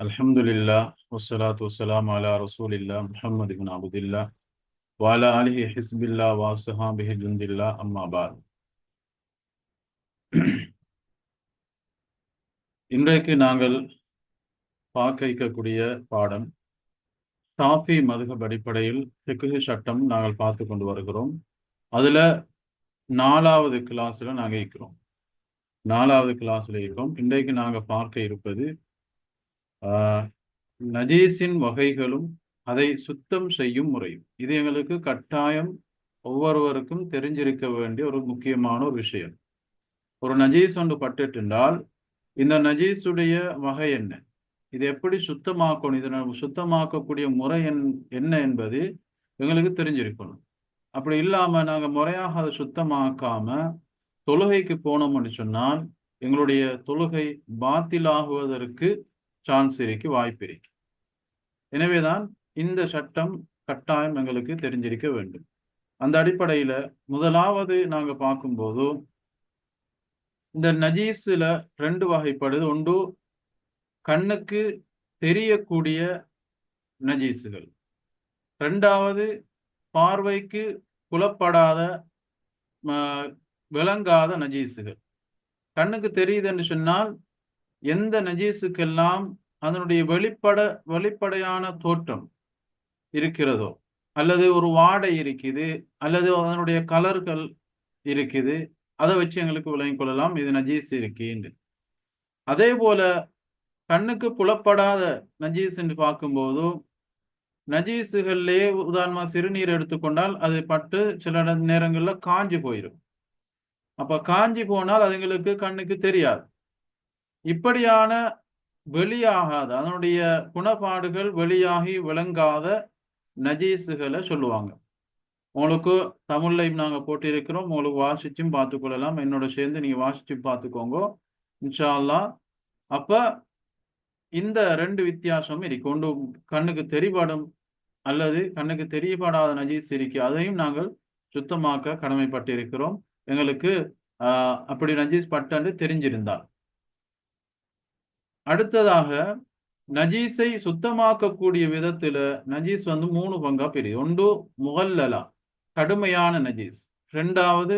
அலமதுல்லா வசலாத்து வசலாம் அலா ரசூல் இல்லா முஹம்மது பின் அபுதில்லா வாலா அலிஹி ஹிஸ்பில்லா வாசுஹாபிஹி ஜுந்தில்லா அம்மாபாத் இன்றைக்கு நாங்கள் பார்க்க வைக்கக்கூடிய பாடம் டாஃபி மதுகப் அடிப்படையில் ஃபிக்ஹி சட்டம் நாங்கள் பார்த்து கொண்டு வருகிறோம். அதில் நாலாவது கிளாஸில் நாங்கள் இருக்கிறோம். நாலாவது கிளாஸில் இருக்கோம். இன்றைக்கு நாங்கள் பார்க்க இருப்பது நஜீஸின் வகைகளும் அதை சுத்தம் செய்யும் முறையும். இது எங்களுக்கு கட்டாயம் ஒவ்வொருவருக்கும் தெரிஞ்சிருக்க வேண்டிய ஒரு முக்கியமான ஒரு விஷயம். ஒரு நஜீஸ் ஒன்று பட்டுட்டால் இந்த நஜீஸுடைய வகை என்ன? இது எப்படி சுத்தமாக்கணும்? இதை சுத்தமாக்கக்கூடிய முறை என்- என்ன என்பது எங்களுக்கு தெரிஞ்சிருக்கணும். அப்படி இல்லாமல் நாங்கள் முறையாக அதை சுத்தமாக்காம தொழுகைக்கு போனோம்னு சொன்னால் எங்களுடைய தொழுகை பாத்திலாகுவதற்கு சான்ஸ் இருக்கு வாய்ப்பு இருக்கு. எனவேதான் இந்த சட்டம் கட்டாயம் எங்களுக்கு தெரிஞ்சிருக்க வேண்டும். அந்த அடிப்படையில முதலாவது நாங்க பார்க்கும்போது இந்த நஜீஸ்ல ரெண்டு வகைப்படுது. ஒன்று கண்ணுக்கு தெரியக்கூடிய நஜீஸுகள். ரெண்டாவது பார்வைக்கு புலப்படாத ம, விளங்காத நஜீஸுகள். கண்ணுக்கு தெரியுதுன்னு சொன்னால் எந்த நஜீஸுக்கெல்லாம் அதனுடைய வெளிப்பட வெளிப்படையான தோற்றம் இருக்கிறதோ அல்லது ஒரு வாடை இருக்குது அல்லது அதனுடைய கலர்கள் இருக்குது அதை வச்சு எங்களுக்கு விளங்கிக் கொள்ளலாம். இது நஜீஸ் இருக்குன்னு அதே போல கண்ணுக்கு புலப்படாத நஜீஸ் என்று பார்க்கும்போது நஜீஸுகள்லயே உதாரணமா சிறுநீர் எடுத்துக்கொண்டால் அது பட்டு சில நேரங்களில் காஞ்சி காஞ்சு போயிடும் அப்ப காஞ்சி போனால் அதுங்களுக்கு கண்ணுக்கு தெரியாது. இப்படியான வெளியாகாத அதனுடைய குணப்பாடுகள் வெளியாகி விளங்காத நஜீஸுகளை சொல்லுவாங்க. உங்களுக்கு தமிழ்லையும் நாங்கள் போட்டிருக்கிறோம். உங்களுக்கு வாசிச்சும் பார்த்துக்கொள்ளலாம் என்னோட சேர்ந்து நீங்கள் வாசிச்சு பார்த்துக்கோங்க. இன்ஷா அல்லாஹ் அப்போ இந்த ரெண்டு வித்தியாசம் இருக்கு. ஒன்று கண்ணுக்கு தெரிபடும் அல்லது கண்ணுக்கு தெரியப்படாத நஜீஸ் இருக்கு. அதையும் நாங்கள் சுத்தமாக்க கடமைப்பட்டிருக்கிறோம். எங்களுக்கு அப்படி நஜீஸ் பட்டன்று தெரிஞ்சிருந்தால். அடுத்ததாக நஜீஸை சுத்தமாக்கக்கூடிய விதத்துல நஜீஸ் வந்து மூணு பங்கா பிரியுது ஒன்று முகல்லலா கடுமையான நஜீஸ். ரெண்டாவது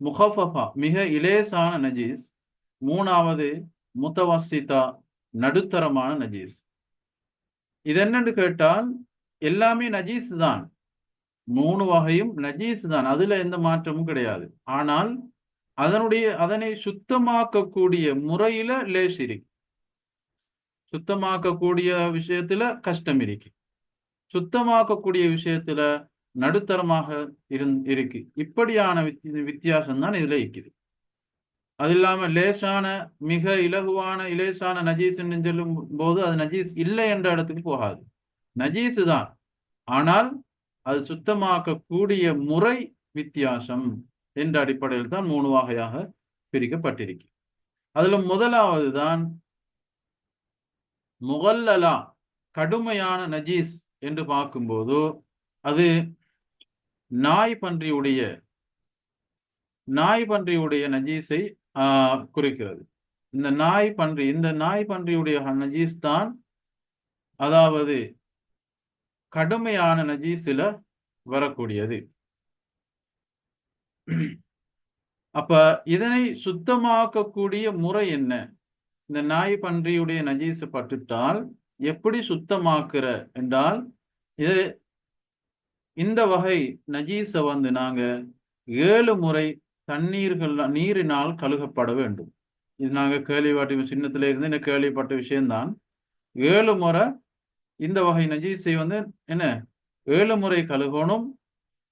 முகஃபஃபா மிக இலேசான நஜீஸ். மூணாவது முத்தவசிதா நடுத்தரமான நஜீஸ். இது என்னன்னு கேட்டால் எல்லாமே நஜீஸ் தான். மூணு வகையும் நஜீஸ் தான். அதுல எந்த மாற்றமும் கிடையாது. ஆனால் அதனுடைய அதனை சுத்தமாக்கக்கூடிய முறையில லேஸ் இருக்கு சுத்தமாக்கக்கூடிய விஷயத்துல கஷ்டம் இருக்கு. சுத்தமாக்கக்கூடிய விஷயத்துல நடுத்தரமாக இருந் இருக்கு. இப்படியான வித்தி- வித்தியாசம் தான் இதுல இருக்குது. அது இல்லாம லேசான மிக இலகுவான இலேசான நஜீஸ்ன்னு சொல்லும் போது அது நஜீஸ் இல்லை என்ற இடத்துக்கு போகாது. நஜீஸ் தான். ஆனால் அது சுத்தமாக்கக்கூடிய முறை வித்தியாசம் என்ற அடிப்படையில் தான் மூணு வகையாக பிரிக்கப்பட்டிருக்கு. அதுல முதலாவது தான் முகல்லலா கடுமையான நஜீஸ் என்று பார்க்கும்போது அது நாய் பன்றியுடைய நாய் பன்றியுடைய நஜீஸை ஆஹ், குறிக்கிறது. இந்த நாய் பன்றி இந்த நாய் பன்றியுடைய நஜீஸ் தான் அதாவது கடுமையான நஜீஸில் வரக்கூடியது. அப்ப இதனை சுத்தமாக்கக்கூடிய முறை என்ன? இந்த நாய் பன்றியுடைய நஜீஸ் பட்டுட்டால் எப்படி சுத்தமாக்குற என்றால் இது இந்த வகை நஜீஸை வந்து நாங்க ஏழு முறை தண்ணீர்கள் நீரினால் கழுகப்பட வேண்டும். இது நாங்க கேள்விப்பட்ட சின்னத்துல இருந்து என்ன கேள்விப்பட்ட விஷயம்தான். ஏழு முறை இந்த வகை நஜீஸை வந்து என்ன? ஏழு முறை கழுகணும்.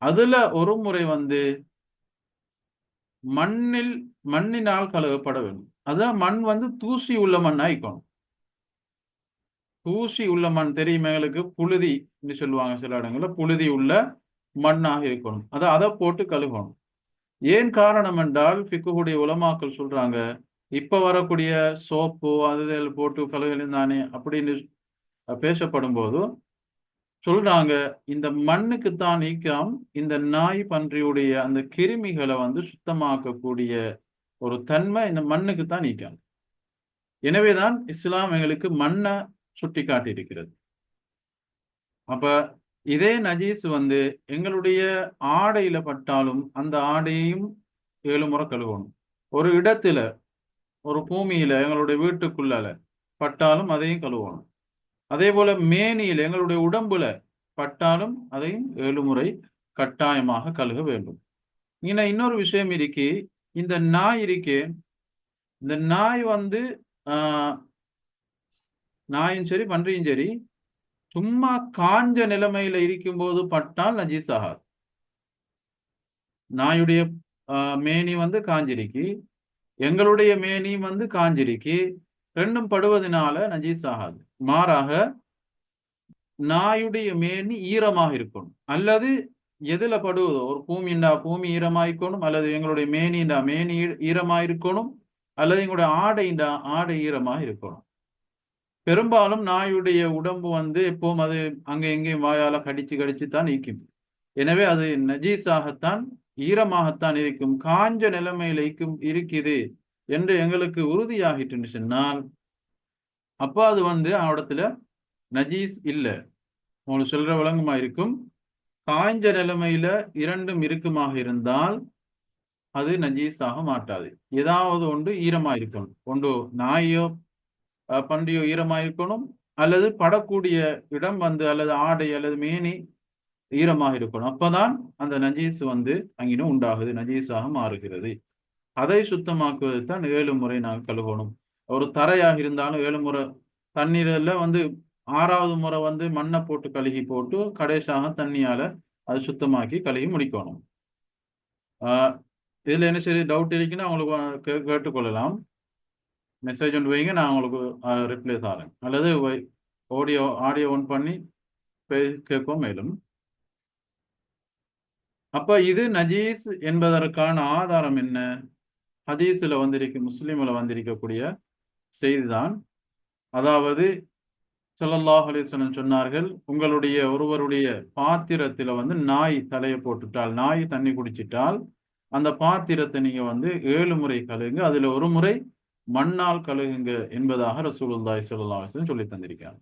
அதுல ஒரு முறை வந்து மண்ணில் மண்ணினால் கழுவப்பட வேண்டும். அதான் மண் வந்து தூசி உள்ள மண் ஆயிக்கணும் தூசி உள்ள மண் தெரியும் எங்களுக்கு? புழுதி சொல்லுவாங்க சில இடங்கள்ல. புழுதி உள்ள மண்ணாக இருக்கணும். அதை அதை போட்டு கழுகணும் ஏன் காரணம் என்றால் ஃபிக்குடைய உலமாக்கள் சொல்றாங்க இப்ப வரக்கூடிய சோப்பு அது போட்டு கழுகலும் தானே அப்படின்னு பேசப்படும் போது சொல்றாங்க இந்த மண்ணுக்கு தான் நீக்கம் இந்த நாய் பன்றியுடைய அந்த கிருமிகளை வந்து சுத்தமாக்கக்கூடிய ஒரு தன்மை இந்த மண்ணுக்கு தான் நீக்கம் எனவேதான் இஸ்லாம் எங்களுக்கு மண்ணை சுட்டி காட்டியிருக்கிறது அப்ப இதே நஜீஸ் வந்து எங்களுடைய ஆடையில பட்டாலும் அந்த ஆடையையும் ஏழு முறை கழுவணும். ஒரு இடத்துல ஒரு பூமியில எங்களுடைய வீட்டுக்குள்ளால பட்டாலும் அதையும் கழுவணும். அதே போல மேனியில் எங்களுடைய உடம்புல பட்டாலும் அதையும் ஏழு முறை கட்டாயமாக கழுக வேண்டும். இன்னும் இன்னொரு விஷயம் இருக்கு. இந்த நாய் இருக்கே இந்த நாய் வந்து ஆஹ் நாயும் சரி பன்றியும் சரி சும்மா காஞ்ச நிலைமையில இருக்கும்போது பட்டால் நஜீஸ் ஆகாது நாயுடைய ஆஹ் மேனி வந்து காஞ்சிருக்கு எங்களுடைய மேனி வந்து காஞ்சிருக்கு ரெண்டும் படுவதனால நஜீஸ் ஆகாது மாறாக நாயுடைய மேனி ஈரமாக இருக்கணும். அல்லது எதுல படுவதோ? ஒரு பூமிண்டா பூமி ஈரமாயிருக்கணும் அல்லது எங்களுடைய மேனிண்டா மேனி ஈரமாயிருக்கணும் அல்லது எங்களுடைய ஆடைண்டா ஆடை ஈரமாக இருக்கணும் பெரும்பாலும் நாயுடைய உடம்பு வந்து எப்பவும் அது அங்கே எங்கேயும் வாயால கடிச்சு கடிச்சு தான் இருக்கும். எனவே அது நஜீஸாகத்தான் ஈரமாகத்தான் இருக்கும். காஞ்ச நிலைமையில இருக்கும் இருக்குது என்று எங்களுக்கு உறுதியாகிட்டு சொன்னால் அப்போ அது வந்து அவடத்துல நஜீஸ் இல்ல. உங்களுக்கு சொல்ற விளங்குமா இருக்கும். காய்ஞ்ச நிலைமையில இரண்டும் இறுக்கமாக இருந்தால் அது நஜீஸாக மாட்டாது. ஏதாவது ஒன்று ஈரமா இருக்கணும் ஒன்று நாயோ பன்றியோ ஈரமா இருக்கணும் அல்லது படக்கூடிய இடம் வந்து அல்லது ஆடை அல்லது மேனி ஈரமாக இருக்கணும் அப்பதான் அந்த நஜீஸ் வந்து அங்கினும் உண்டாகுது நஜீஸாக மாறுகிறது. அதை சுத்தமாக்குவது தான் ஏழு முறை நாங்கள் கழுவணும். ஒரு தரையாக இருந்தாலும் ஏழு முறை தண்ணீர்ல வந்து ஆறாவது முறை வந்து மண்ணை போட்டு கழுகி போட்டு கடைசியாக தண்ணியால அது சுத்தமாக்கி கழுகி முடிக்கணும். இதில் இதுல என்ன சரி டவுட் இருக்குன்னா அவங்களுக்கு கேட்டுக்கொள்ளலாம். மெசேஜ் ஒன்று வைங்க நான் உங்களுக்கு ரிப்ளை தரேன். அல்லது ஆடியோ ஆடியோ ஒன் பண்ணி பே- கேட்கவும் மேலும். அப்ப இது நஜீஸ் என்பதற்கான ஆதாரம் என்ன? ஹதீஸ்ல வந்திருக்க முஸ்லிம்ல வந்திருக்கக்கூடிய செய்திதான். அதாவது ஸல்லல்லாஹு அலைஹி சொன்னார்கள் உங்களுடைய ஒருவருடைய பாத்திரத்துல வந்து நாய் தலையை போட்டுட்டால் நாய் தண்ணி குடிச்சிட்டால் அந்த பாத்திரத்தை நீங்க வந்து ஏழு முறை கழுகுங்க. அதுல ஒரு முறை மண்ணால் கழுகுங்க என்பதாக ரசூலுல்லாய் ஸல்லல்லாஹு அலைஹி சொல்லி தந்திருக்காங்க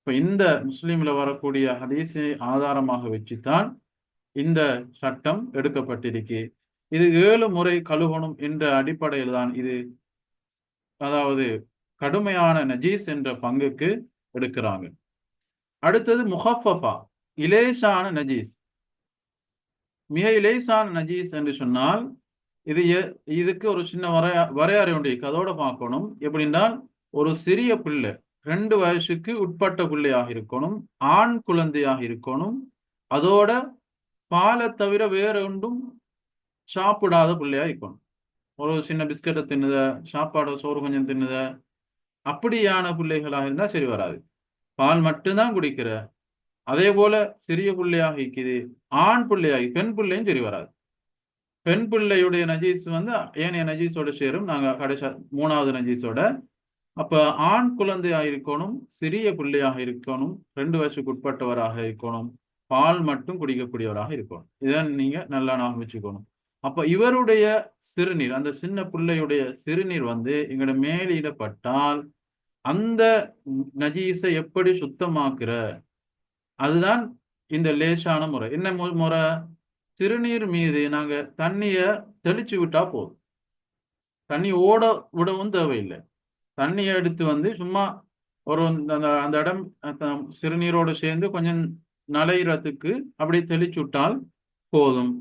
இப்ப இந்த முஸ்லீமில் வரக்கூடிய ஹதீஸை ஆதாரமாக வச்சுத்தான் இந்த சட்டம் எடுக்கப்பட்டிருக்கு. இது ஏழு முறை கழுவணும் என்ற அடிப்படையில் தான் இது அதாவது கடுமையான நஜீஸ் என்ற பங்குக்கு எடுக்கிறாங்க. அடுத்தது முஹஃபா இலேசான நஜீஸ். மிக இலேசான நஜீஸ் என்று சொன்னால் இது இதுக்கு ஒரு சின்ன வரைய வரையறை உண்டு. அதோட பார்க்கணும். எப்படின்னா ஒரு சிறிய பிள்ளை ரெண்டு வயசுக்கு உட்பட்ட பிள்ளையாக இருக்கணும் ஆண் குழந்தையாக இருக்கணும். அதோட பாலை தவிர வேற ஒன்றும் சாப்பிடாத பிள்ளையா இருக்கணும். ஒரு சின்ன பிஸ்கட்டை தின்னுத சாப்பாடு சோறு கொஞ்சம் தின்னுத அப்படியான பிள்ளைகளாக இருந்தால் சரி வராது. பால் மட்டும்தான் குடிக்கிற. அதே போல சிறிய பிள்ளையாக இருக்குது ஆண் பிள்ளையாகி பெண் பிள்ளையும் சரி வராது. பெண் பிள்ளையுடைய நஜீஸ் வந்து ஏனைய நஜீஸோட சேரும். நாங்க கடைசி மூணாவது நஜீஸோட. அப்ப ஆண் குழந்தையாக இருக்கணும் சிறிய பிள்ளையாக இருக்கணும் ரெண்டு வயசுக்கு உட்பட்டவராக இருக்கணும் பால் மட்டும் குடிக்கக்கூடியவராக இருக்கணும். இதை நீங்க நல்லா ஞாபகம் வச்சுக்கணும். அப்ப இவருடைய சிறுநீர் அந்த சின்ன பிள்ளையுடைய சிறுநீர் வந்து எங்களோட மேலிடப்பட்டால் அந்த நஜீஸை எப்படி சுத்தமாக்குற? அதுதான் இந்த லேசான முறை. என்ன முறை? சிறுநீர் மீது நாங்க தண்ணிய தெளிச்சு விட்டா போதும். தண்ணி ஓட விடவும் தேவையில்லை. தண்ணியை எடுத்து வந்து சும்மா ஒரு அந்த அந்த இடம் சிறுநீரோடு சேர்ந்து கொஞ்சம் நலையிறதுக்கு அப்படி தெளிச்சு விட்டால் போதும்.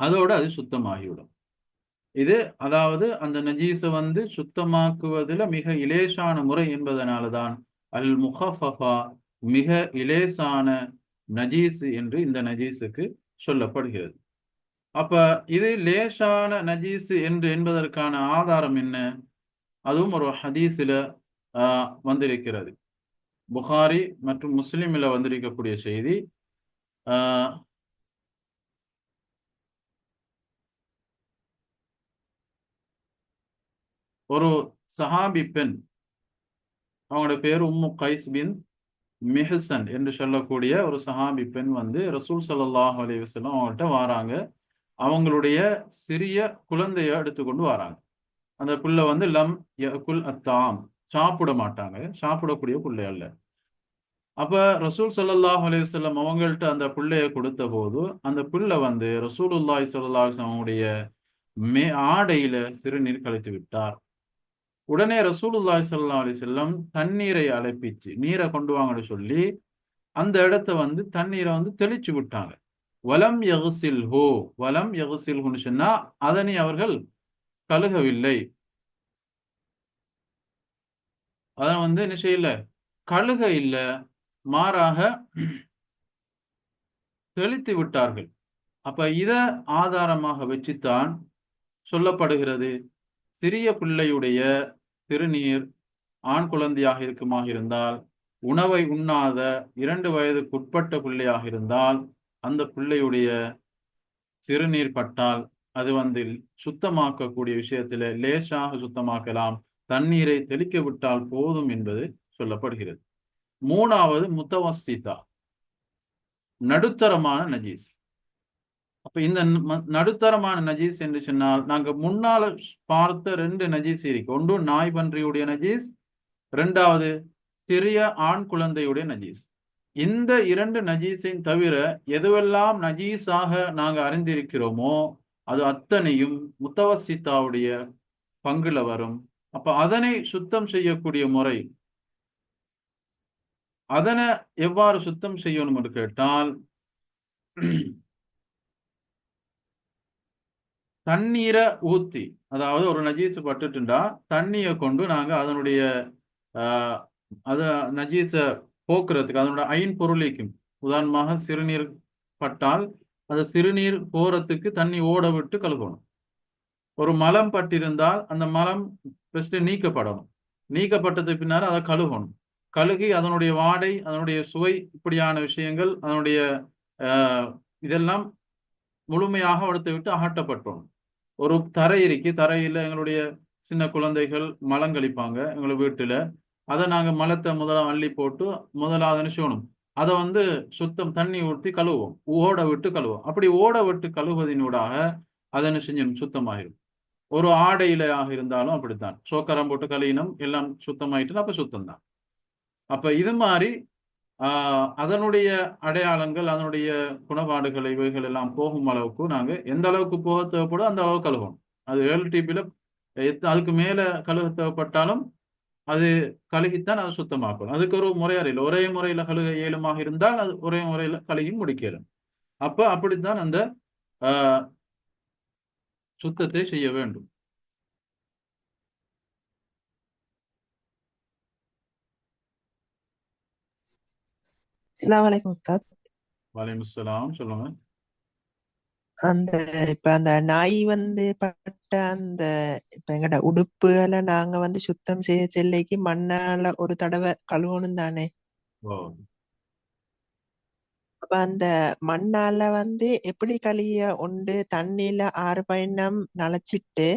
அதோட அது சுத்தமாகிவிடும். இது அதாவது அந்த நஜீஸை வந்து சுத்தமாக்குவதில் மிக இலேசான முறை என்பதனால தான் அல் முஹஃபஃபா மிக இலேசான நஜீஸ் என்று இந்த நஜீஸுக்கு சொல்லப்படுகிறது. அப்ப இது லேசான நஜீஸ் என்று என்பதற்கான ஆதாரம் என்ன? அதுவும் ஒரு ஹதீஸில் ஆஹ், வந்திருக்கிறது. புகாரி மற்றும் முஸ்லிமில் வந்திருக்கக்கூடிய செய்தி ஒரு சஹாபி பெண் அவங்களோட பேர் உம்மு கைஸ் பின் மிஹசன் என்று சொல்லக்கூடிய ஒரு சஹாபி பெண் வந்து ரசூல் சல்லாஹ் அலி வசலம் அவங்கள்ட்ட வராங்க. அவங்களுடைய சிறிய குழந்தைய எடுத்துக்கொண்டு வராங்க. அந்த புல்லை வந்து லம் குல் அத்தாம். சாப்பிட மாட்டாங்க. சாப்பிடக்கூடிய புள்ளை அல்ல. அப்ப ரசூல் சல்லாஹ் அலைஹி வஸல்லம் அவங்கள்ட்ட அந்த பிள்ளைய கொடுத்த போது அந்த பிள்ளை வந்து ரசூலுல்லாஹி ஸல்லல்லாஹு அலைஹி அவங்களுடைய மே ஆடையில சிறுநீர் கழித்து விட்டார். உடனே ரசூலுல்லாஹி ஸல்லல்லாஹு அலி செல்லம் தண்ணீரை அழைப்பிச்சு நீரை கொண்டு வாங்கன்னு சொல்லி அந்த இடத்த வந்து தண்ணீரை வந்து தெளிச்சு விட்டாங்க. வலம் யகுசில்ஹு வலம் யகுசில்ஹுன்னு சொன்னா அதனை அவர்கள் கழுகவில்லை. அதான் வந்து என்ன செய்யல? கழுக இல்ல மாறாக தெளித்து விட்டார்கள். அப்ப இத ஆதாரமாக வச்சுத்தான் சொல்லப்படுகிறது. சிறிய பிள்ளையுடைய திருநீர் ஆண் குழந்தையாக இருக்குமாக இருந்தால் உணவை உண்ணாத இரண்டு வயதுக்குட்பட்ட பிள்ளையாக இருந்தால் அந்த பிள்ளையுடைய சிறுநீர் பட்டால் அது வந்து சுத்தமாக்கக்கூடிய விஷயத்துல லேசாக சுத்தமாக்கலாம். தண்ணீரை தெளிக்க விட்டால் போதும் என்பது சொல்லப்படுகிறது. மூணாவது முத்தவசிதா. நடுத்தரமான நஜீஸ். அப்ப இந்த நடுத்தரமான நஜீஸ் என்று சொன்னால் நாங்க முன்னால பார்த்த ரெண்டு நஜீஸ் இருக்கு. ஒன்று நாய் பன்றியுடைய நஜீஸ் ரெண்டாவது சிறிய ஆண் குழந்தையுடைய நஜீஸ். இந்த இரண்டு நஜீஸையும் தவிர எதுவெல்லாம் நஜீஸாக நாங்க அறிந்திருக்கிறோமோ அது அத்தனையும் முத்தவசித்தாவுடைய பங்குல வரும். அப்ப அதனை சுத்தம் செய்யக்கூடிய முறை அதனை எவ்வாறு சுத்தம் செய்யணும் என்று கேட்டால் தண்ணீரை ஊத்தி அதாவது ஒரு நஜீஸ் பட்டுட்டுண்டா தண்ணியை கொண்டு நாங்க அதனுடைய ஆஹ், அத நஜீஸை போக்குறதுக்கு அதனோட ஐன் பொருளிக்கும். உதாரணமாக சிறுநீர் பட்டால் அந்த சிறுநீர் போறதுக்கு தண்ணி ஓட விட்டு கழுகணும். ஒரு மலம் பட்டிருந்தால் அந்த மலம் ஃபர்ஸ்ட் நீக்கப்படணும். நீக்கப்பட்டதுக்கு பின்னால் அதை கழுகணும். கழுகி அதனுடைய வாடை அதனுடைய சுவை இப்படியான விஷயங்கள் அதனுடைய இதெல்லாம் முழுமையாக எடுத்து விட்டு அகட்டப்பட்டோம் ஒரு தரை தரையில் எங்களுடைய சின்ன குழந்தைகள் மலம் கழிப்பாங்க எங்களை வீட்டில். அதை நாங்கள் மலத்தை முதலாக அள்ளி போட்டு முதலாவது செய்யணும்? அதை வந்து சுத்தம் தண்ணி ஊற்றி கழுவுவோம். ஓட விட்டு கழுவுவோம். அப்படி ஓட விட்டு கழுவுவதினூடாக அதை என்ன செஞ்சிடும்? சுத்தமாகிடும். ஒரு ஆடையில இருந்தாலும் அப்படித்தான். சோக்கரம் போட்டு கழியினம் எல்லாம் சுத்தமாயிட்டு சுத்தம் சுத்தம்தான். அப்போ இது மாதிரி அதனுடைய அடையாளங்கள் அதனுடைய குணபாடுகள் இவைகள் எல்லாம் போகும் அளவுக்கு நாங்கள் எந்த அளவுக்கு போக தேவைப்படும் அந்த அளவுக்கு கழுவணும். அது ஏழு எத் அதுக்கு மேலே கழுக தேவைப்பட்டாலும் அது கழுகித்தான் அதை சுத்தமாக்கணும். அதுக்கு ஒரு முறையறையில் ஒரே முறையில் கழுக இயலுமாக இருந்தால் அது ஒரே முறையில் கழுகி முடிக்கிறோம் அப்போ அப்படித்தான் அந்த சுத்தத்தை செய்ய வேண்டும். அஸ்ஸலாமு அலைக்கும் உஸ்தாத் வலைமுஸ்ஸலாம் சொல்லுங்க அந்த இப்ப அந்த நாய் வந்து பட்ட அந்த இப்ப எங்கட உடுப்புகளை நாங்க வந்து சுத்தம் செய்ய செல்லைக்கு மண்ணால ஒரு தடவை கழுவணும் தானே. அப்ப அந்த மண்ணால வந்து எப்படி கழுவிய? உண்டு தண்ணியில ஆறு பயணம் நனைச்சிட்டு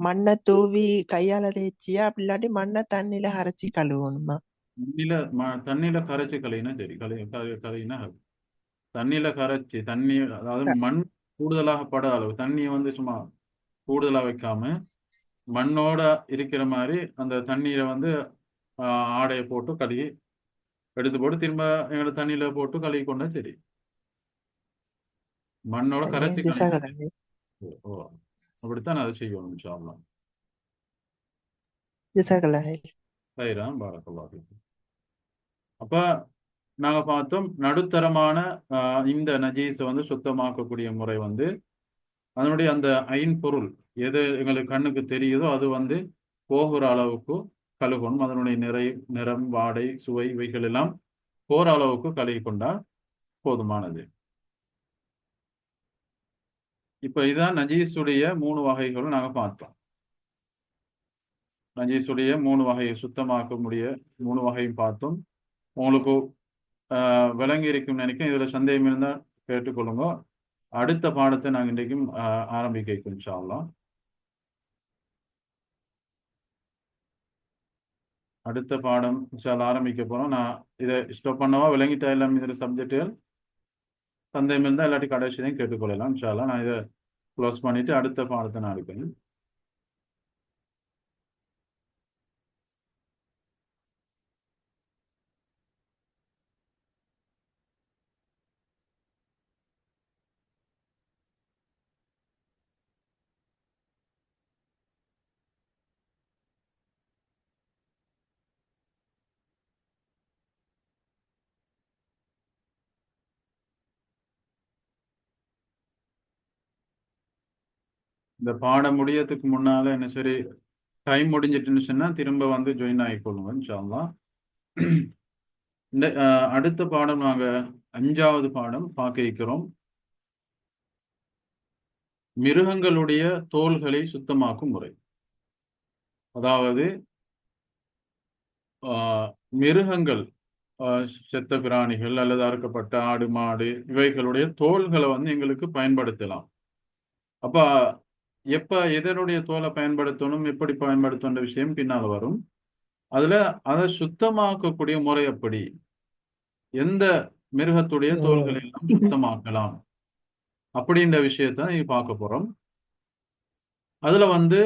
மண்ணை தூவி கையால தேய்ச்சியா? அப்படி இல்லாட்டி மண்ணை தண்ணியில அரைச்சி கழுவணுமா? தண்ணியில தண்ணியில கரைச்சு கழுவினா சரி. கழு- கழுவினா தண்ணியில கரைச்சு தண்ணி அதாவது மண் கூடுதலாக பட அளவு. தண்ணியை வந்து சும்மா கூடுதலா வைக்காம மண்ணோட இருக்கிற மாதிரி அந்த தண்ணீரை வந்து ஆடையை போட்டு கழுவி எடுத்து போட்டு திரும்ப எங்களை தண்ணியில போட்டு கழுவி கொண்டா சரி. மண்ணோட கரைச்சி ஓ அப்படித்தான் அதை செய்யணும் அல்லாஹ் ஜிசாகலாஹி சைராம் பாரக்கல்லாஹ் ஃபீக்கும். அப்ப நாங்க பார்த்தோம் நடுத்தரமான ஆஹ், இந்த நஜீஸை வந்து சுத்தமாக்கக்கூடிய முறை வந்து அதனுடைய அந்த ஐம்பொருள் எது எங்களுக்கு கண்ணுக்கு தெரியுதோ அது வந்து போகிற அளவுக்கு கழுகணும். அதனுடைய நிறை நிறம் வாடை சுவை இவைகள் எல்லாம் போற அளவுக்கு கழுகி கொண்டால் போதுமானது. இப்ப இதான் நஜீஸுடைய மூணு வகைகளும் நாங்க பார்த்தோம். நஜீஸுடைய மூணு வகையை சுத்தமாக்க முடிய மூணு வகையும் பார்த்தோம். உங்களுக்கு விளங்கி இருக்கும்னு நினைக்கிறேன். இதில் சந்தேகம் இருந்தால் கேட்டுக்கொள்ளுங்க. அடுத்த பாடத்தை நாங்கள் இன்றைக்கும் ஆரம்பிக்க இருக்கோம் சாப்பிடலாம் அடுத்த பாடம் சார் ஆரம்பிக்க போகிறோம் நான் இதை ஸ்டாப் பண்ணவா? விளங்கிட்டா எல்லாம் இதில் சப்ஜெக்டுகள் சந்தேகம் இருந்தால் இல்லாட்டி கடைசி தான் கேட்டுக்கொள்ளலாம் சார் நான் இதை க்ளோஸ் பண்ணிட்டு அடுத்த பாடத்தை நான் எடுக்கணும் இந்த பாடம் முடியறதுக்கு முன்னால என்ன சரி டைம் முடிஞ்சிட்டுன்னு சொன்னா திரும்ப வந்து ஜாயின் ஆகிக்கொள்ளுங்க இன்ஷா இந்த அடுத்த பாடம் நாங்க அஞ்சாவது பாடம் பார்க்க இருக்கிறோம். மிருகங்களுடைய தோல்களை சுத்தமாக்கும் முறை. அதாவது ஆஹ், மிருகங்கள் ஆஹ், செத்த பிராணிகள் அல்லது அறுக்கப்பட்ட ஆடு மாடு இவைகளுடைய தோல்களை வந்து எங்களுக்கு பயன்படுத்தலாம். அப்ப எப்ப எதனுடைய தோலை பயன்படுத்தணும் எப்படி பயன்படுத்தணுன்ற விஷயம் பின்னால் வரும். அதுல அதை சுத்தமாக்கக்கூடிய முறை எப்படி? எந்த மிருகத்துடைய தோல்களை எல்லாம் சுத்தமாக்கலாம்? அப்படின்ற விஷயத்த பார்க்க போறோம். அதுல வந்து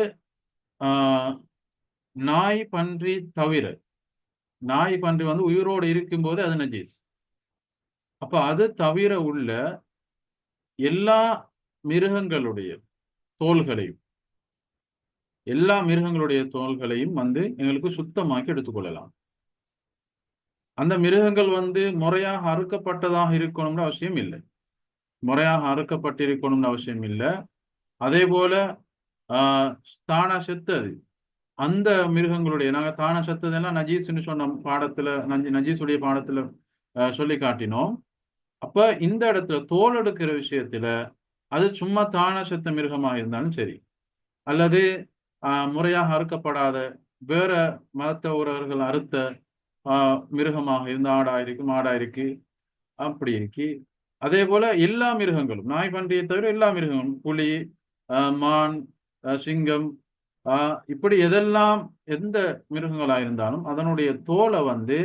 ஆஹ், நாய் பன்றி தவிர நாய் பன்றி வந்து உயிரோடு இருக்கும்போது அது நஜீஸ். அப்ப அது தவிர உள்ள எல்லா மிருகங்களுடைய தோல்களையும் எல்லா மிருகங்களுடைய தோல்களையும் வந்து எங்களுக்கு சுத்தமாக்கி எடுத்துக்கொள்ளலாம். அந்த மிருகங்கள் வந்து முறையாக அறுக்கப்பட்டதாக இருக்கணும்னு அவசியம் இல்லை. முறையாக அறுக்கப்பட்டிருக்கணும்னு அவசியம் இல்லை. அதே போல ஆஹ், தானா செத்தது. அந்த மிருகங்களுடைய நாங்கள் தானா செத்ததெல்லாம் நஜீஸ்ன்னு சொன்ன பாடத்துல நஜி நஜீஸுடைய பாடத்துல சொல்லி காட்டினோம். அப்ப இந்த இடத்துல தோல் எடுக்கிற விஷயத்துல அது சும்மா தான செத்த மிருகமாக இருந்தாலும் சரி. அல்லது முறையாக அறுக்கப்படாத வேற மதத்தவர்கள் அறுத்த ஆஹ், மிருகமாக இருந்த ஆடா இருக்கு மாடா இருக்கு அப்படி இருக்கு. அதே போல எல்லா மிருகங்களும் நாய் பன்றியை தவிர எல்லா மிருகங்களும் புலி மான் சிங்கம் இப்படி எதெல்லாம் எந்த மிருகங்களா இருந்தாலும் அதனுடைய தோலை வந்து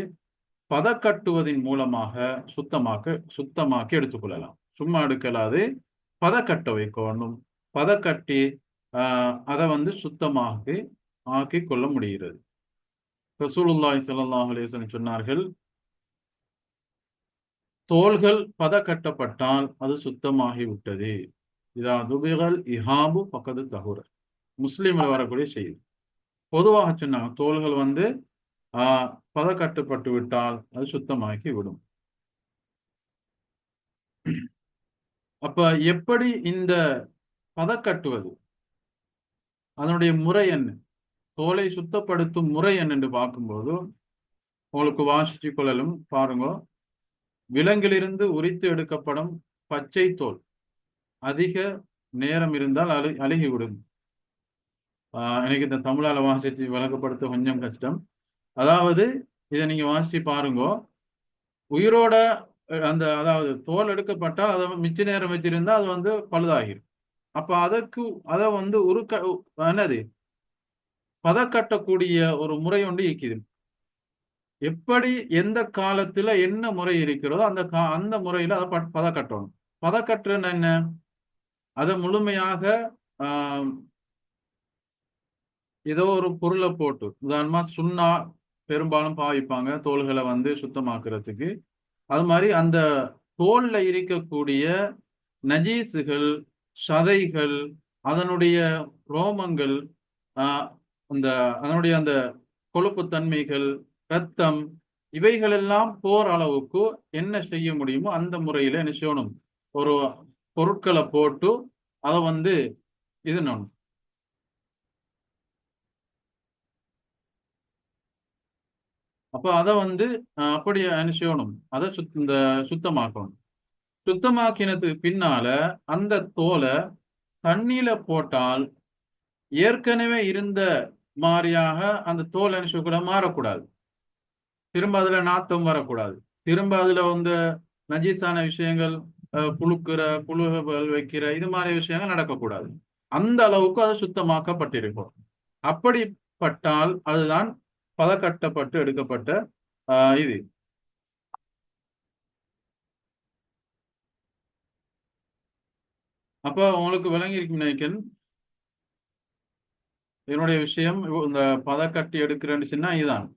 பதக்கட்டுவதின் மூலமாக சுத்தமாக்க சுத்தமாக்கி எடுத்துக்கொள்ளலாம். சும்மா எடுக்கலாது. பதக்கட்டை வைக்கணும் பதக்கட்டி ஆஹ், அதை வந்து சுத்தமாக ஆக்கி கொள்ள முடிகிறது. ரசூலுல்லாய் ஸல்லல்லாஹு சொன்னார்கள் தோள்கள் பதக்கட்டப்பட்டால் அது சுத்தமாகி விட்டது இதா துபிகள் இஹாபு பக்கத்து தகுர. முஸ்லீமில் வரக்கூடிய செய்தி. பொதுவாக சொன்னாங்க தோள்கள் வந்து ஆஹ், பதக்கட்டப்பட்டு விட்டால் அது சுத்தமாக்கி விடும் அப்ப எப்படி இந்த பதக்கட்டுவது அதனுடைய முறை என்ன? தோலை சுத்தப்படுத்தும் முறை என்னென்று பார்க்கும்போது உங்களுக்கு வாசிச்சு கொள்ளலும் பாருங்க. விலங்கிலிருந்து உரித்து எடுக்கப்படும் பச்சை தோல். அதிக நேரம் இருந்தால் அழு அழுகிவிடும். ஆஹ் எனக்கு இந்த தமிழால வாசித்து விளக்கப்படுத்த கொஞ்சம் கஷ்டம். அதாவது இதை நீங்க வாசிச்சு பாருங்க. உயிரோட அந்த அதாவது தோல் எடுக்கப்பட்டால் அதை மிச்ச நேரம் வச்சிருந்தா அது வந்து பழுதாகிரும். அப்ப அதற்கு அதை வந்து உருக்க என்னது? பதக்கட்டக்கூடிய ஒரு முறை ஒன்று இருக்குது. எப்படி எந்த காலத்துல என்ன முறை இருக்கிறதோ அந்த கா அந்த முறையில அதை பட் பதக்கட்டணும். பதக்கட்டுறன்னு என்ன? அதை முழுமையாக ஆஹ், ஏதோ ஒரு பொருளை போட்டு உதாரணமா சுண்ணா பெரும்பாலும் பாவிப்பாங்க தோள்களை வந்து சுத்தமாக்குறதுக்கு. அது மாதிரி அந்த தோல்ல இருக்கக்கூடிய நஜீசுகள் சதைகள் அதனுடைய ரோமங்கள் அந்த அதனுடைய அந்த கொழுப்புத்தன்மைகள் இரத்தம் இவைகளெல்லாம் போர் அளவுக்கு என்ன செய்ய முடியுமோ அந்த முறையில என்ன செய்யணும்? ஒரு பொருட்களை போட்டு அதை வந்து இது அப்போ அதை வந்து அப்படி என்ன செய்யணும் அதை சுத் இந்த சுத்தமாக்கணும். சுத்தமாக்கினதுக்கு பின்னால அந்த தோலை தண்ணியில போட்டால் ஏற்கனவே இருந்த மாதிரியாக அந்த தோல் என்ன கூட மாறக்கூடாது. திரும்ப அதுல நாத்தம் வரக்கூடாது. திரும்ப அதுல வந்து நஜீஸான விஷயங்கள் அஹ், புழுக்கிற புழுகல் வைக்கிற இது மாதிரி விஷயங்கள் நடக்கக்கூடாது. அந்த அளவுக்கு அது சுத்தமாக்கப்பட்டிருக்கும். அப்படிப்பட்டால் அதுதான் பதக்கட்டப்பட்டு எடுக்கப்பட்ட ஆஹ், இது. அப்ப உங்களுக்கு விளங்கி இருக்கும் நினைக்கிறேன். என்னுடைய விஷயம் இந்த பதக்கட்டி எடுக்கிறேன்னு சொன்னா இதுதான்.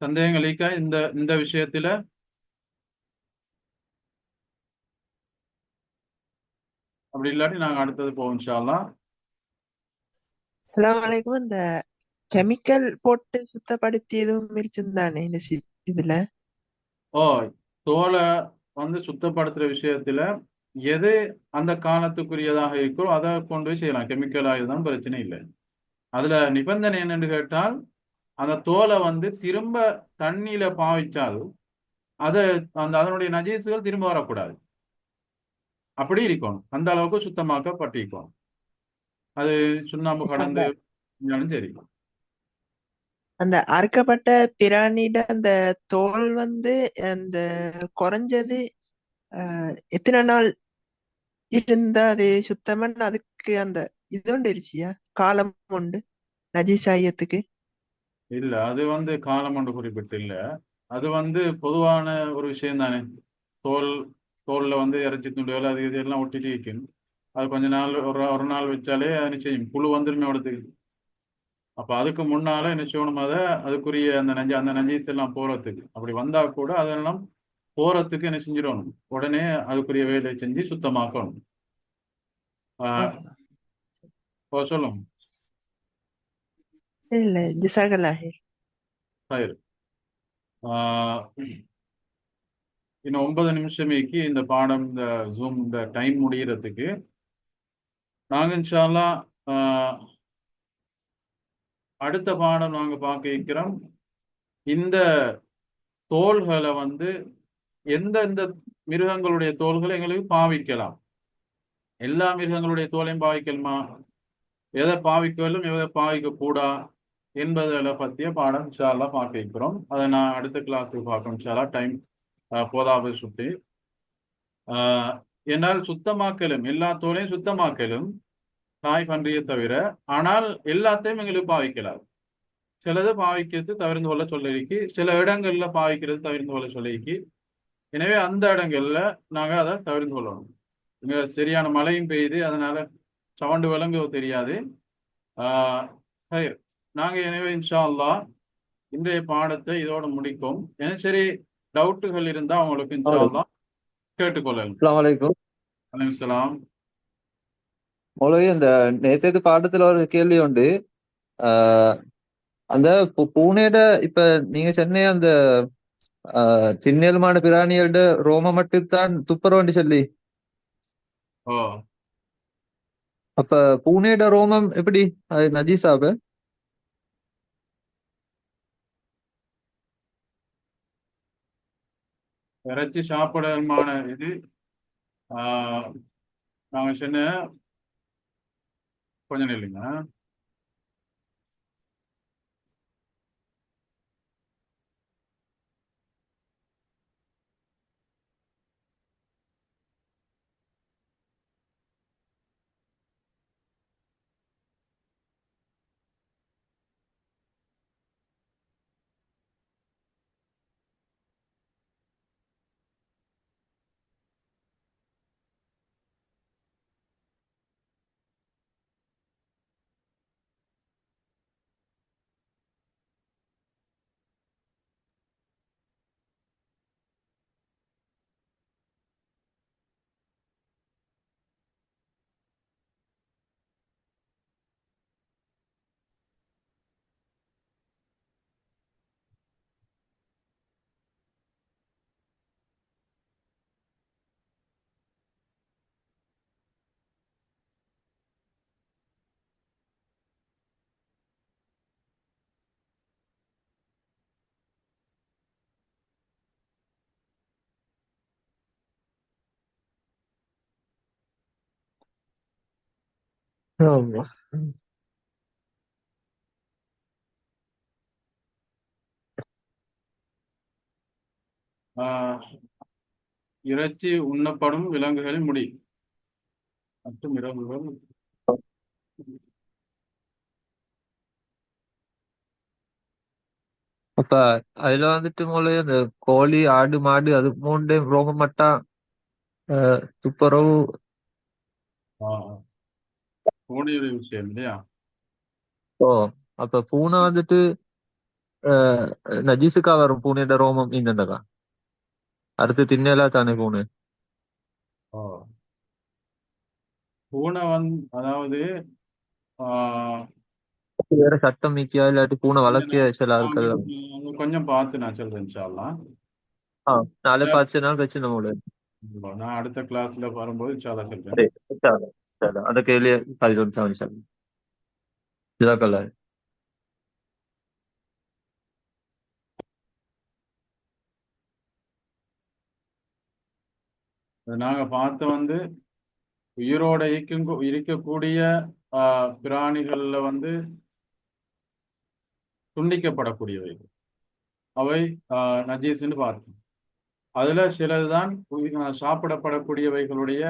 சந்தேகங்கள் இந்த இந்த விஷயத்துல அப்படி இல்லாட்டி நாங்க அடுத்தது போவோம் இன்ஷா அல்லாஹ் அஸ்ஸலாமு அலைக்கும். இந்த கெமிக்கல் போட்டு சுத்தப்படுத்தி எதுவும் சி- இதுல? ஓ தோலை வந்து சுத்தப்படுத்துற விஷயத்துல எது அந்த காலத்துக்குரியதாக இருக்கோ அதை கொண்டு போய் செய்யலாம். கெமிக்கலாக இருந்தாலும் பிரச்சனை இல்லை. அதுல நிபந்தனை என்னன்னு கேட்டால் அந்த தோலை வந்து திரும்ப தண்ணியில பாவிச்சால் அதை அந்த அதனுடைய நஜீசுகள் திரும்ப வரக்கூடாது. அப்படி இருக்கணும். அந்த அளவுக்கு சுத்தமாக்கப்பட்டிருக்கணும். அது சுண்ணாம்பு கடந்து சரி. அந்த அறுக்கப்பட்ட பிராணிட அந்த தோல் வந்து அந்த குறைஞ்சது எத்தனை நாள் இருந்தா அது சுத்தமன் அதுக்கு அந்த இது உண்டு இருச்சியா? காலம் உண்டு? நஜீசாயத்துக்கு இல்ல அது வந்து காலம் ஒன்று குறிப்பிட்டு இல்ல. அது வந்து பொதுவான ஒரு விஷயம் தானே தோல் தோல்ல வந்து இறைச்சி துண்டுகள் அது இது எல்லாம் ஒட்டிட்டு இருக்கும் அது கொஞ்ச நாள் ஒரு ஒரு நாள் வச்சாலே அது செய்யும் புழு வந்துருமே இடத்துக்கு அப்ப அதுக்கு முன்னால என்ன செய்யணும் அதை அதுக்குரிய அந்த நஞ்சு அந்த நஞ்சீஸ் எல்லாம் போறதுக்கு. அப்படி வந்தா கூட அதெல்லாம் போறதுக்கு என்ன செஞ்சிடணும்? உடனே அதுக்குரிய வேலையை செஞ்சு சுத்தமாக்கணும். இப்போ சொல்லுங்க. இல்ல ஆஹ் இன்னும் ஒன்பது நிமிஷமேக்கு இந்த பாடம் இந்த ஜூம் இந்த டைம் முடிகிறதுக்கு நாங்க இன்ஷால்லா ஆஹ் அடுத்த பாடம் நாங்க பார்க்க இருக்கிறோம். இந்த தோள்களை வந்து எந்தெந்த மிருகங்களுடைய தோள்களை எங்களுக்கு பாவிக்கலாம்? எல்லா மிருகங்களுடைய தோலையும் பாவிக்கலுமா எதை பாவிக்கலும் எதை பாவிக்க கூடா என்பதில் பற்றிய பாடம் இன்ஷால்லா பார்க்க இருக்கிறோம். அதை நான் அடுத்த கிளாஸுக்கு பார்க்கணும். இன்ஷால்லா டைம் போதாவை சுட்டு என்னால் சுத்தமாக்கலும் எல்லா தோலையும் சுத்தமாக்கலும் நாய் பன்றியை தவிர ஆனால் எல்லாத்தையும் எங்களுக்கு பாவிக்கலாம் சிலது பாவிக்கிறது தவிர்ந்து கொள்ள சொல்லிருக்கு சில இடங்கள்ல பாவிக்கிறது தவிர்ந்து கொள்ள சொல்லிருக்கு எனவே அந்த இடங்கள்ல நாங்கள் அதை தவிர்ந்து கொள்ளணும். இங்க சரியான மழையும் பெய்யுது அதனால சவண்டு விளங்க தெரியாது. நாங்கள் எனவே இன்ஷா அல்லா இன்றைய பாடத்தை இதோட முடிக்கும் ஏன்னா சரி டவுட்டுகள் இருந்தா அல்லாஹ் கேட்டுக்கொள்ளலாம். மௌலவி அந்த நேற்று பாடத்துல ஒரு கேள்வி உண்டு. அந்த பூ- பூனையோட இப்ப நீங்க சொன்ன அந்த சின்னேலுமான பிராணியோட ரோமம் மட்டும்தான் துப்புரவுண்டு சொல்லி. அப்ப பூனையோட ரோமம் எப்படி? அது நஜீஸாப இறைச்சி சாப்பிடமான இது ஆஹ் நாங்க சொன்ன கொஞ்சம் இல்லைங்க ஆமா. ஆஹ் இறைச்சி உண்ணப்படும் விலங்குகளின் முடி. மற்றும் இறகுகள் அப்ப அதுல வந்துட்டு மௌலவி அந்த கோழி ஆடு மாடு அது மூணு ரோமம் மட்டும் துப்புரவு. பூனையுடைய விஷயம் இல்லையா? ஓ அப்ப பூனை வந்துட்டு நஜீஸுக்கா வரும் பூனையோட ரோமம் இன்னண்டக்கா அடுத்து தின்னலா தானே பூனை? வந்து அதாவது வேற சட்டம் மிக்கியா இல்லாட்டி பூனை வளர்க்கிய சில ஆட்கள் கொஞ்சம் பார்த்து நான் சொல்றேன் இன்ஷா அல்லாஹ் ஆ நாளை பார்த்துனாலும் பிரச்சனை நான் அடுத்த கிளாஸ்ல வரும்போது இன்ஷால்லா சொல்றேன். சரி சரி சரி அந்த கேள்வியை பதினொன்று சவன் சார் ஜிதாக்கல்லா நாங்க பார்த்து வந்து உயிரோட இருக்கும் இருக்கக்கூடிய பிராணிகள்ல வந்து துண்டிக்கப்படக்கூடியவை. அவை நஜீஸ்ன்னு பார்த்தோம் அதுல சிலதுதான் சாப்பிடப்படக்கூடியவைகளுடைய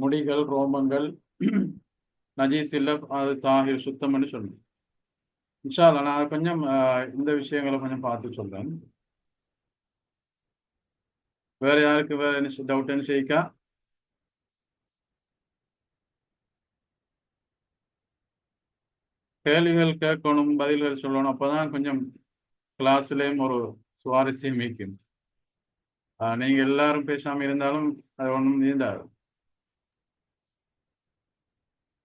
முடிகள் ரோமங்கள் நஜீஸ் இல்ல அது தாகிர் சுத்தம்னு சொன்னேன் இன்ஷா நான் கொஞ்சம் இந்த விஷயங்களை கொஞ்சம் பார்த்து சொல்றேன். வேற யாருக்கு வேற என்ன டவுட் என்ன செய்யிக்கா? கேள்விகள் கேட்கணும் பதில்கள் சொல்லணும் அப்போதான் கொஞ்சம் கிளாஸ்லயும் ஒரு சுவாரஸ்யம் மிக்கும் ஆஹ் நீங்க எல்லாரும் பேசாம இருந்தாலும் அது ஒண்ணும் நீந்தாது.